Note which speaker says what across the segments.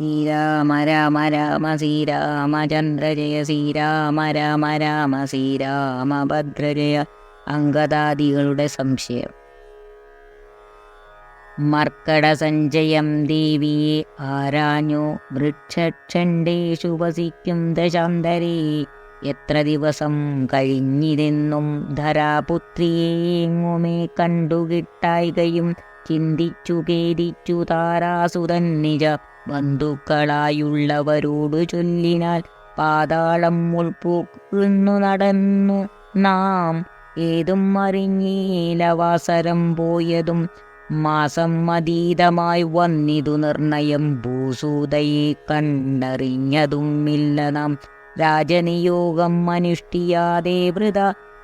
Speaker 1: ശ്രീരാമ രാമ രാമ ശ്രീരാമചന്ദ്ര ജയ ശ്രീരാമ രാമ രാമ ശ്രീരാമ ഭദ്രജയ അങ്കദാദികളുടെ സംശയം. മർക്കട സഞ്ജയം ദേവിയെ ആരാഞ്ഞു? വൃക്ഷക്ഷണ്ടേഷു വസിക്കും ദശാന്തരേ. എത്ര ദിവസം കഴിഞ്ഞിരുന്നും ധരാപുത്രിയെ എങ്ങുമേ കണ്ടുകിട്ടായികയും ചിന്തിച്ചു ഖേദിച്ചു താരാസുതൻ നിജ ബന്ധുക്കളായുള്ളവരോടു ചൊല്ലിനാൽ പാതാളം മുൾപ്പൂക്കുന്നു നടന്നു നാം. ഏതും അറിഞ്ഞീലവാസരം പോയതും മാസം അതീതമായി വന്നിതു നിർണയം ഭൂസൂതയെ കണ്ടറിഞ്ഞതുമില്ല നാം. രാജനിയോഗം അനുഷ്ഠിയാതെ വൃത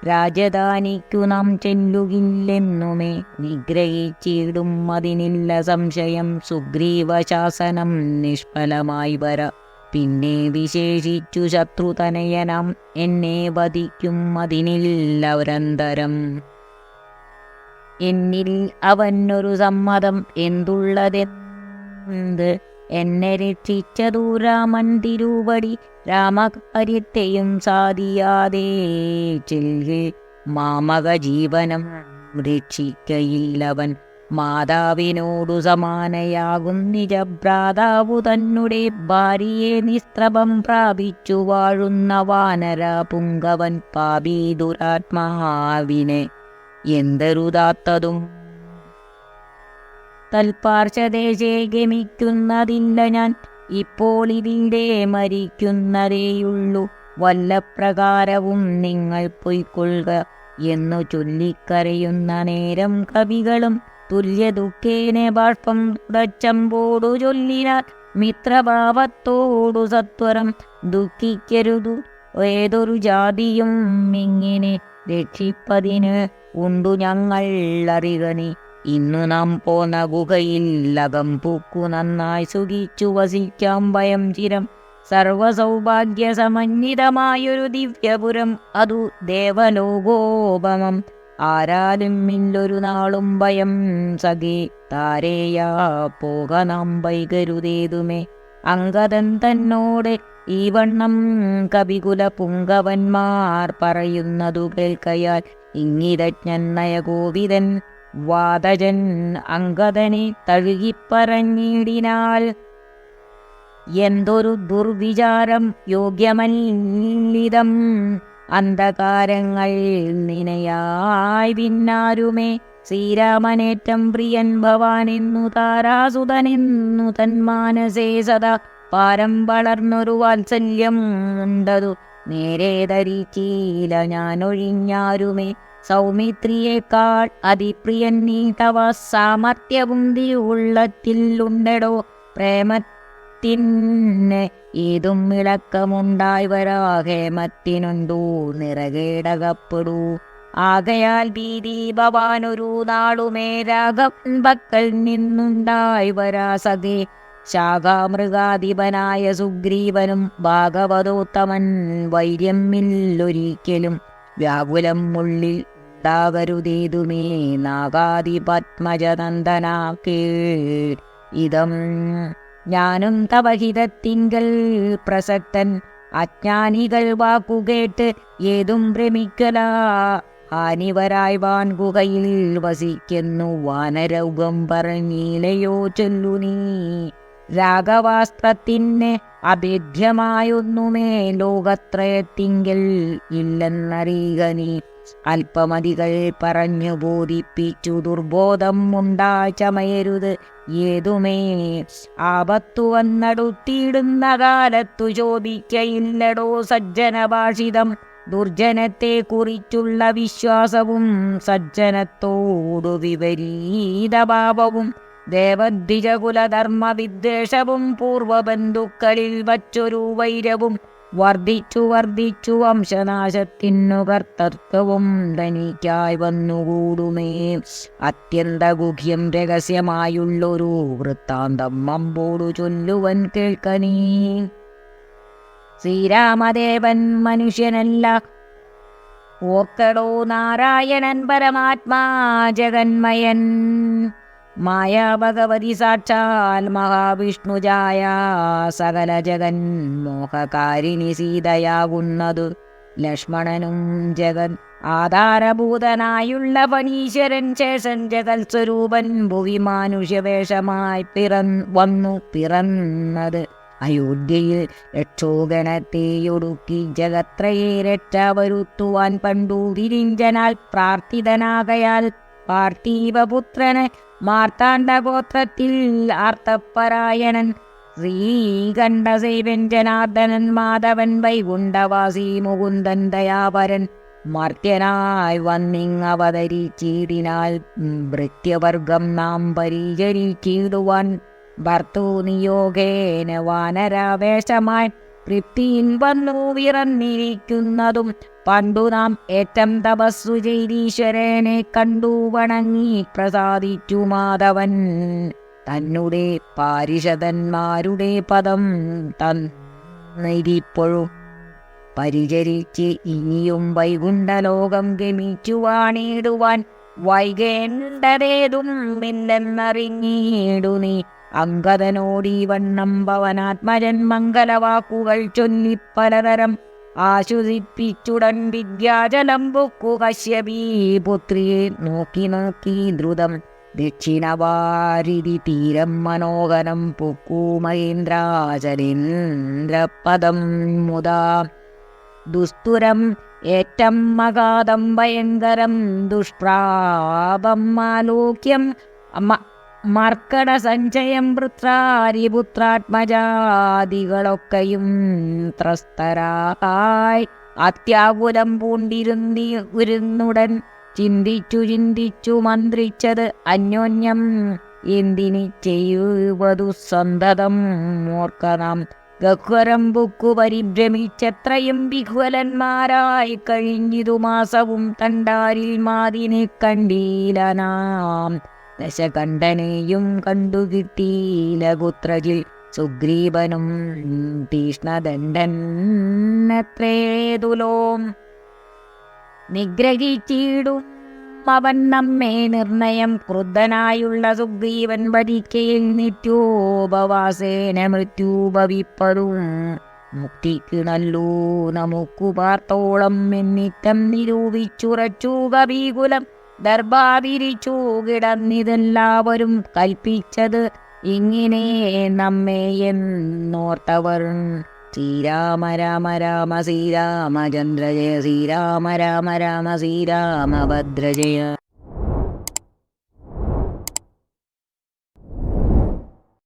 Speaker 1: രാജധാനിക്കു നാം ചെല്ലുകില്ലെന്നുമേ നിഗ്രഹിച്ചിടും അതിനില്ല സംശയം. സുഗ്രീവശാസനം നിഷ്ഫലമായി വര. പിന്നെ വിശേഷിച്ചു ശത്രുതനയനാം എന്നെ വധിക്കും അതിനില്ല ഒരന്തരം. എന്നിൽ അവനൊരു സമ്മതം എന്തുള്ളതെന്ത് എന്നെ രക്ഷിച്ചതു രാമൻ തിരുവടി രാമകാര്യത്തെയും സാധിയാതെ ചെൽകി. മാമക ജീവനം രക്ഷിക്കയില്ലവൻ. മാതാവിനോടു സമാനയാകും നിജഭ്രാതാവു തന്നെ ഭാര്യയെ നിസ്ത്രഭം പ്രാപിച്ചു വാഴുന്ന വാനര പുങ്കവൻ പാപി ദുരാത്മാവിനെ എന്തരുതാത്തതും തൽപാർശദേശേ ഗമിക്കുന്നതില്ല ഞാൻ ഇപ്പോൾ ഇതിന്റെ മരിക്കുന്നതേയുള്ളൂ. വല്ല പ്രകാരവും നിങ്ങൾ പൊയ്ക്കൊള്ളുക എന്നു ചൊല്ലിക്കരയുന്ന നേരം കവികളും തുല്യ ദുഃഖേനെ ബാഷ്പം തുടച്ചമ്പോടു ചൊല്ലിനാൽ മിത്രഭാവത്തോടു സത്വരം ദുഃഖിക്കരുതു. ഏതൊരു ജാതിയും ഇങ്ങനെ രക്ഷിപ്പതിന് ഉണ്ടു ഞങ്ങൾ അറികനി. ഇന്നു നാം പോന്ന ഗുഹയിൽ ലകം പൂക്കു നന്നായി സുഖിച്ചു വസിക്കാം ഭയം ചിരം. സർവസൗഭാഗ്യ സമന്വിതമായൊരു ദിവ്യപുരം അതു ദേവലോകോപമം. ആരാലും ഇല്ലൊരു നാളും ഭയം സഖേ താരേയാ പോക നാം വൈകരുതേതുമേ. അങ്കദൻ തന്നോട് ഈ വണ്ണം കവികുല പുങ്കവന്മാർ പറയുന്നതു കേൾക്കയാൽ ഇങ്ങിതജ്ഞൻ നയകോവിതൻ വാതജൻ അങ്കദനെ തഴുകിപ്പറഞ്ഞിടിനാൽ. എന്തൊരു ദുർവിചാരം യോഗ്യമല്ലിതം. അന്ധകാരങ്ങൾ നിനയായി പിന്നാരുമേ. ശ്രീരാമനേറ്റം പ്രിയൻ ഭവാനെന്നു താരാസുതനെന്നു തന്മാനസേ സദാ പാരം വളർന്നൊരു വാത്സല്യം ഉണ്ടതു. നേരെ ധരിച്ചീല ഞാൻ ഒഴിഞ്ഞാരുമേ സൗമിത്രിയേക്കാൾ അതിപ്രിയൻ നീ തവ സാമർത്ഥ്യവും ഉള്ളത്തിൽ ഉണ്ടടോ പ്രേമത്തിന് ഏതും ഇളക്കമുണ്ടായി വരാ ഹേമത്തിനുണ്ടു നിറകേടകപ്പെടൂ ആകയാൽ ഭീതി ഭവാനൊരു നാളുമേ രാഘവൻ പക്കൽ നിന്നുണ്ടായി വരാ സഖേ. ശാഖാമൃഗാധിപനായ സുഗ്രീവനും ഭാഗവതോത്തമൻ വൈര്യമില്ലൊരിക്കലും വ്യാകുലം ഉള്ളിൽ ഉണ്ടാകരുതേതുമേ നാഗാദി പത്മജനന്ദനാക്കേ ഇതം ഞാനും തവഹിതത്തിങ്കൽ പ്രസക്തൻ അജ്ഞാനികൾ വാക്കുകേട്ട് ഏതും ഭ്രമിക്കലാ. ഹാനിവരായി വാൻ ഗുഹയിൽ വസിക്കുന്നു വാനരൗകം പറഞ്ഞീലയോ ചൊല്ലു നീ. രാഘവാസ്ത്രത്തിന് അഭേദ്യമായൊന്നുമേ ലോകത്രയത്തിങ്കൽ ഇല്ലെന്നറിയുക നീ. അല്പമതികൾ പറഞ്ഞു ബോധിപ്പിച്ചു. ദുർബോധം ഉണ്ടാചമയരുത് ഏതുമേ ആപത്തു വന്നടുത്തിയിടുന്ന കാലത്തു ചോദിക്കയില്ലടോ സജ്ജന ഭാഷിതം ദുർജനത്തെ കുറിച്ചുള്ള വിശ്വാസവും സജ്ജനത്തോടു വിപരീതഭാവവും. ദേവദ്വിജകുലധർമ്മ വിദ്വേഷവും പൂർവബന്ധുക്കളിൽ വച്ചൊരു വൈരവും വർദ്ധിച്ചു വർദ്ധിച്ചു വംശനാശത്തിനു കർത്തത്വവും ധനിക്കായി വന്നുകൂടുമേ അത്യന്ത ഗുഹ്യം രഹസ്യമായുള്ളൊരു വൃത്താന്തം അമ്പോടു ചൊല്ലുവൻ കേൾക്കനീ. ശ്രീരാമദേവൻ മനുഷ്യനല്ല. ഓർക്കടോ നാരായണൻ പരമാത്മാ ജഗന്മയൻ. മായാ ഭഗവതി സാക്ഷാൽ മഹാവിഷ്ണുജായ സകല ജഗൻ മോഹകാരിണി സീതയാകുന്നതു ലക്ഷ്മണനും ജഗൻ ആധാരഭൂതനായുള്ള പണീശ്വരൻ ശേഷൻ ജഗൽ സ്വരൂപൻ ഭുവി മാനുഷ്യവേഷമായി പിറൻ വന്നു പിറന്നത്. അയോധ്യയിൽ രക്ഷോഗണത്തെയൊടുക്കി ജഗത്രയെ രക്ഷ വരുത്തുവാൻ പണ്ടു വിരിഞ്ചനാൽ പ്രാർത്ഥിതനാകയാൽ പാർത്ഥീവപുത്രനെ മാർത്താണ്ഡഗോത്രത്തിൽ ആർത്തപ്പരായണൻ ശ്രീകണ്ഠസേവൻ ജനാർദ്ദനൻ മാധവൻ വൈകുണ്ഠവാസി മുകുന്ദൻ ദയാപരൻ മർത്യനായി വന്നിങ്ങവതരിച്ചിടിനാൽ ഭൃത്യവർഗം നാം പരിചരിച്ചിടുവാൻ ഭർത്തൂനിയോഗേന വാനരാവേശമായി തൃപ്തിയിൽ വന്നു വിറന്നിരിക്കുന്നതും പണ്ടു നാം ഏറ്റം തപസ്സു ചെയ്തീശ്വരനെ കണ്ടു വണങ്ങി പ്രസാദിച്ചു മാധവൻ. തന്നുടെ പാരിഷതന്മാരുടെ പദം തന്നിരിപ്പോഴും പരിചരിച്ച് ഇനിയും വൈകുണ്ഠലോകം ഗമിച്ചു വാണിടുവാൻ വൈകേണ്ടതേതും ഇല്ലെന്നറിഞ്ഞിടു നീ. അങ്കദനോടീ വണ്ണം ഭവനാത്മജൻ മംഗലവാക്കുകൾ ചൊല്ലി പലതരം ആശ്വസിപ്പിച്ചുടൻ വിദ്യാജലം പൊക്കു കശ്യപീ പുത്രിയെ നോക്കി നോക്കി ദ്രുതം ദക്ഷിണവാരിതി തീരം മനോഹരം പൊക്കൂ മഹേന്ദ്രാചരീന്ദ്രപദം മുദാ ദുസ്തുരം ഏറ്റം മകാതം ഭയങ്കരം ദുഷ്പ്രാപം ആലോക്യം മ- മർക്കട സഞ്ചയം വൃത്രാരിപുത്രാത്മജാദികളൊക്കെയും ത്രസ്തരായി. അത്യാകുലം പൂണ്ടിരുന്നി ഉരുന്നുടൻ ചിന്തിച്ചു ചിന്തിച്ചു മന്ത്രിച്ചത് അന്യോന്യം എന്തിനി ചെയ്യുവതു സന്തതം ഓർക്കണം ഗഹ്വരം ബുക്കു പരിഭ്രമിച്ചെത്രയും വിഹ്വലന്മാരായി കഴിഞ്ഞിതു മാസവും തണ്ടാരിൽ മാതിനെ കണ്ടീലനാം ദശകണ്ഠനെയും കണ്ടു കിട്ടീല പുത്രജിൽ സുഗ്രീവനും തീഷ്ണദണ്ഡനത്രേതുലോം. നിഗ്രഹിച്ചിടും അവൻ നമ്മെ നിർണയം. ക്രുദ്ധനായുള്ള സുഗ്രീവൻ വരിക്കയിൽ നിത്യോപവാസേന മൃത്യുപവിപ്പതും മുക്തിക്ക് നല്ലൂ നമുക്കു പാർത്തോളം എന്നിത്തം നിരൂപിച്ചുറച്ചു കവികുലം. ദർഭാവിരിച്ചു കിടന്നിതെല്ലാവരും കൽപ്പിച്ചത് ഇങ്ങനെ നമ്മെ എന്നോർത്തവർ. ശ്രീരാമ രാമ രാമ ശ്രീരാമചന്ദ്ര ശ്രീരാമ രാമ രാമ ശ്രീരാമഭദ്ര ജയ